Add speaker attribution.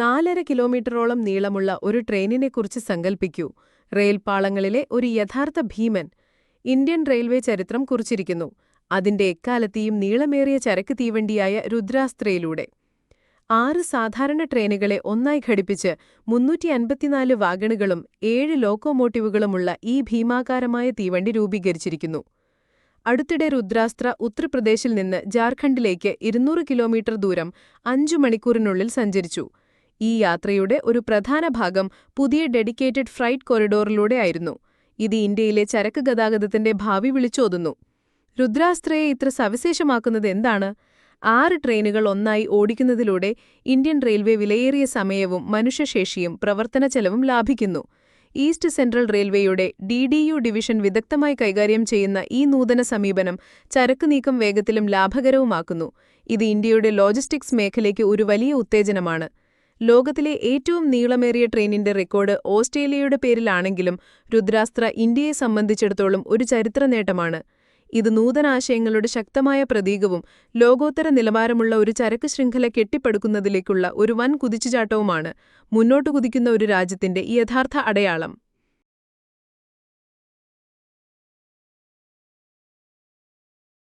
Speaker 1: നാലര കിലോമീറ്ററോളം നീളമുള്ള ഒരു ട്രെയിനിനെക്കുറിച്ച് സങ്കൽപ്പിക്കൂ. റെയിൽപാളങ്ങളിലെ ഒരു യഥാർത്ഥ ഭീമൻ ഇന്ത്യൻ റെയിൽവേ ചരിത്രം കുറിച്ചിരിക്കുന്നു. അതിന്റെ എക്കാലത്തെയും നീളമേറിയ ചരക്ക് തീവണ്ടിയായ രുദ്രാസ്ത്രയിലൂടെ. ആറ് സാധാരണ ട്രെയിനുകളെ ഒന്നായി ഘടിപ്പിച്ച് മുന്നൂറ്റി അൻപത്തിനാല് വാഗണുകളും ഏഴ് ലോക്കോമോട്ടീവുകളുമുള്ള ഈ ഭീമാകാരമായ തീവണ്ടി രൂപീകരിച്ചിരിക്കുന്നു. അടുത്തിടെ രുദ്രാസ്ത്ര ഉത്തർപ്രദേശിൽ നിന്ന് ജാർഖണ്ഡിലേക്ക് ഇരുന്നൂറ് കിലോമീറ്റർ ദൂരം അഞ്ചു മണിക്കൂറിനുള്ളിൽ സഞ്ചരിച്ചു. ഈ യാത്രയുടെ ഒരു പ്രധാന ഭാഗം പുതിയ ഡെഡിക്കേറ്റഡ് ഫ്രൈറ്റ് കോറിഡോറിലൂടെയായിരുന്നു. ഇത് ഇന്ത്യയിലെ ചരക്ക് ഗതാഗതത്തിന്റെ ഭാവി വിളിച്ചോതുന്നു. രുദ്രാസ്ത്രയെ ഇത്ര സവിശേഷമാക്കുന്നത് എന്താണ്? ആറ് ട്രെയിനുകൾ ഒന്നായി ഓടിക്കുന്നതിലൂടെ ഇന്ത്യൻ റെയിൽവേ വിലയേറിയ സമയവും മനുഷ്യശേഷിയും പ്രവർത്തന ചെലവും ലാഭിക്കുന്നു. ഈസ്റ്റ് സെൻട്രൽ റെയിൽവേയുടെ ഡി ഡി യു ഡിവിഷൻ വിദഗ്ധമായി കൈകാര്യം ചെയ്യുന്ന ഈ നൂതന സമീപനം ചരക്ക് നീക്കം വേഗത്തിലും ലാഭകരവുമാക്കുന്നു. ഇത് ഇന്ത്യയുടെ ലോജിസ്റ്റിക്സ് മേഖലയ്ക്ക് ഒരു വലിയ ഉത്തേജനമാണ്. ലോകത്തിലെ ഏറ്റവും നീളമേറിയ ട്രെയിനിന്റെ റെക്കോർഡ് ഓസ്ട്രേലിയയുടെ പേരിലാണെങ്കിലും രുദ്രാസ്ത്ര ഇന്ത്യയെ സംബന്ധിച്ചിടത്തോളം ഒരു ചരിത്ര നേട്ടമാണ്. ഇത് നൂതനാശയങ്ങളുടെ ശക്തമായ പ്രതീകവും ലോകോത്തര നിലവാരമുള്ള ഒരു ചരക്ക് ശൃംഖല കെട്ടിപ്പടുക്കുന്നതിലേക്കുള്ള ഒരു വൻ കുതിച്ചുചാട്ടവുമാണ് മുന്നോട്ടു കുതിക്കുന്ന ഒരു രാജ്യത്തിന്റെ യഥാർത്ഥ അടയാളം.